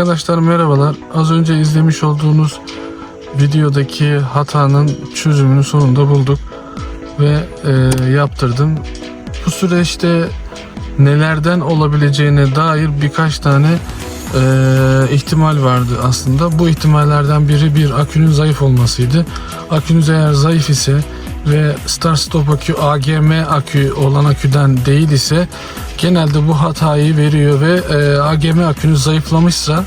Arkadaşlar merhabalar. Az önce izlemiş olduğunuz videodaki hatanın çözümünü sonunda bulduk ve e, yaptırdım. Bu süreçte nelerden olabileceğine dair birkaç tane e, ihtimal vardı aslında. Bu ihtimallerden biri bir akünün zayıf olmasıydı. Akünüz eğer zayıf ise ve Star Stop akü AGM akü olan aküden değil ise genelde bu hatayı veriyor ve e, AGM akünüz zayıflamışsa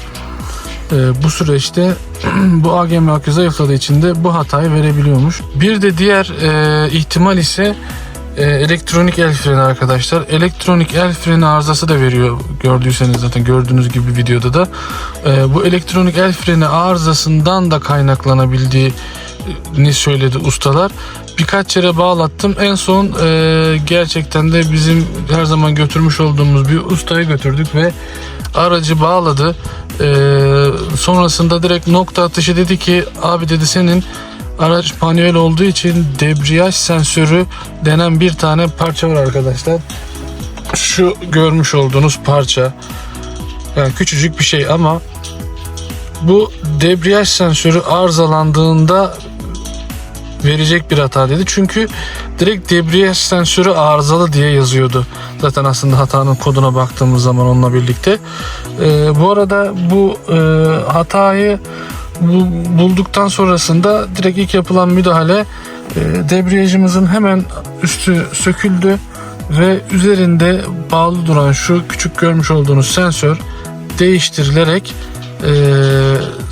bu süreçte bu AGM akü zayıfladığı için de bu hatayı verebiliyormuş. Bir de diğer e, ihtimal ise e, elektronik el freni arkadaşlar. Elektronik el freni arızası da veriyor gördüyseniz zaten gördüğünüz gibi videoda da. E, bu elektronik el freni arızasından da kaynaklanabildiğini söyledi ustalar. Birkaç yere bağlattım. En son e, gerçekten de bizim her zaman götürmüş olduğumuz bir ustaya götürdük ve aracı bağladı. E, sonrasında direkt nokta atışı dedi ki abi dedi senin araç manuel olduğu için debriyaj sensörü denen bir tane parça var arkadaşlar. Şu görmüş olduğunuz parça. Yani küçücük bir şey ama bu debriyaj sensörü arızalandığında verecek bir hata dedi. Çünkü direkt debriyaj sensörü arızalı diye yazıyordu. Zaten aslında hatanın koduna baktığımız zaman onunla birlikte. Ee, bu arada bu e, hatayı bu, bulduktan sonrasında direkt ilk yapılan müdahale e, debriyajımızın hemen üstü söküldü ve üzerinde bağlı duran şu küçük görmüş olduğunuz sensör değiştirilerek e,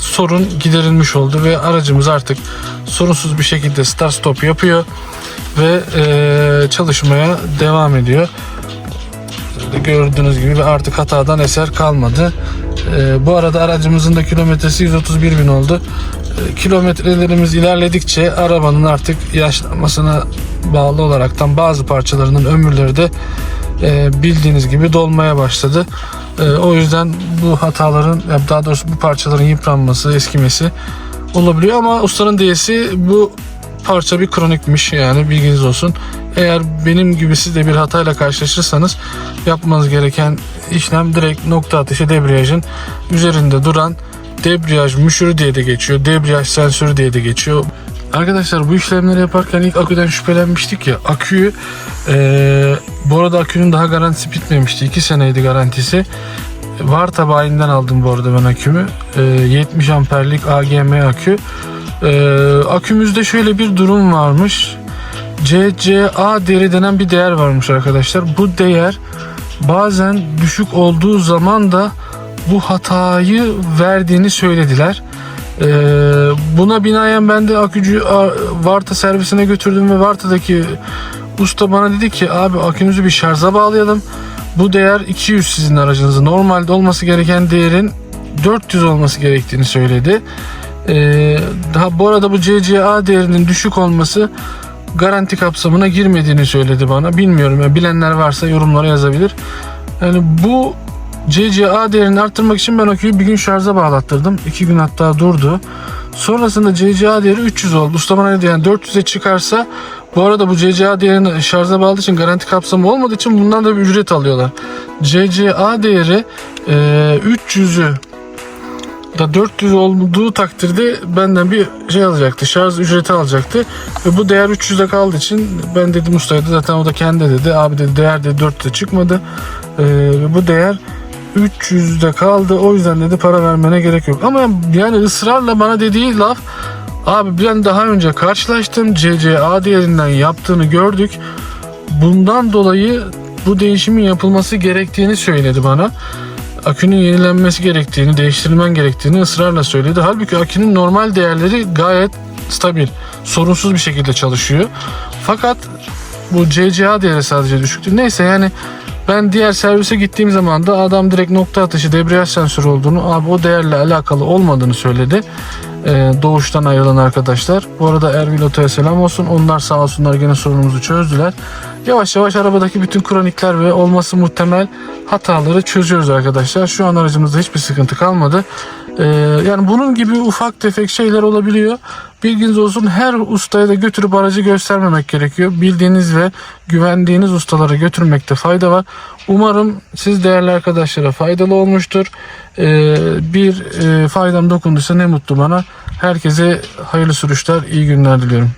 sorun giderilmiş oldu ve aracımız artık sorunsuz bir şekilde start stop yapıyor ve e, çalışmaya devam ediyor. Gördüğünüz gibi artık hatadan eser kalmadı. E, bu arada aracımızın da kilometresi 131 bin oldu. E, kilometrelerimiz ilerledikçe arabanın artık yaşlanmasına bağlı olaraktan bazı parçalarının ömürleri de e, bildiğiniz gibi dolmaya başladı. E, o yüzden bu hataların daha doğrusu bu parçaların yıpranması, eskimesi olabiliyor ama ustanın diyesi bu parça bir kronikmiş yani bilginiz olsun. Eğer benim gibi siz de bir hatayla karşılaşırsanız yapmanız gereken işlem direkt nokta atışı debriyajın üzerinde duran debriyaj müşürü diye de geçiyor. Debriyaj sensörü diye de geçiyor. Arkadaşlar bu işlemleri yaparken ilk aküden şüphelenmiştik ya. Aküyü eee bu arada akünün daha garantisi bitmemişti. 2 seneydi garantisi. Varta bayinden aldım bu arada ben akümü. Eee, 70 amperlik AGM akü. Eee, akümüzde şöyle bir durum varmış. CCA değeri denen bir değer varmış arkadaşlar. Bu değer bazen düşük olduğu zaman da bu hatayı verdiğini söylediler. Ee, buna binaen ben de akücü Varta servisine götürdüm ve Varta'daki usta bana dedi ki abi akünüzü bir şarja bağlayalım. Bu değer 200 sizin aracınızın. Normalde olması gereken değerin 400 olması gerektiğini söyledi. Ee, daha bu arada bu CCA değerinin düşük olması garanti kapsamına girmediğini söyledi bana. Bilmiyorum ya bilenler varsa yorumlara yazabilir. Yani bu CCA değerini arttırmak için ben aküyü bir gün şarja bağlattırdım. İki gün hatta durdu. Sonrasında CCA değeri 300 oldu. Usta bana dedi yani 400'e çıkarsa bu arada bu CCA değerini şarja bağlı için garanti kapsamı olmadığı için bundan da bir ücret alıyorlar. CCA değeri e, 300'ü da 400 olduğu takdirde benden bir şey alacaktı. Şarj ücreti alacaktı. Ve bu değer 300'de kaldığı için ben dedim ustaya da zaten o da kendi dedi. Abi dedi değer de 400'e çıkmadı. Ee, ve bu değer 300'de kaldı. O yüzden dedi para vermene gerek yok. Ama yani ısrarla bana dediği laf abi ben daha önce karşılaştım. CCA değerinden yaptığını gördük. Bundan dolayı bu değişimin yapılması gerektiğini söyledi bana akünün yenilenmesi gerektiğini, değiştirilmen gerektiğini ısrarla söyledi. Halbuki akünün normal değerleri gayet stabil, sorunsuz bir şekilde çalışıyor. Fakat bu CCA değeri sadece düşüktü. Neyse yani ben diğer servise gittiğim zaman da adam direkt nokta atışı debriyaj sensörü olduğunu, abi o değerle alakalı olmadığını söyledi. Ee, doğuştan ayrılan arkadaşlar. Bu arada Erbil Oto'ya selam olsun. Onlar sağ olsunlar gene sorunumuzu çözdüler. Yavaş yavaş arabadaki bütün kronikler ve olması muhtemel hataları çözüyoruz arkadaşlar. Şu an aracımızda hiçbir sıkıntı kalmadı. Ee, yani bunun gibi ufak tefek şeyler olabiliyor. Bilginiz olsun her ustaya da götürüp aracı göstermemek gerekiyor. Bildiğiniz ve güvendiğiniz ustalara götürmekte fayda var. Umarım siz değerli arkadaşlara faydalı olmuştur. Ee, bir e, faydam dokunduysa ne mutlu bana. Herkese hayırlı sürüşler, iyi günler diliyorum.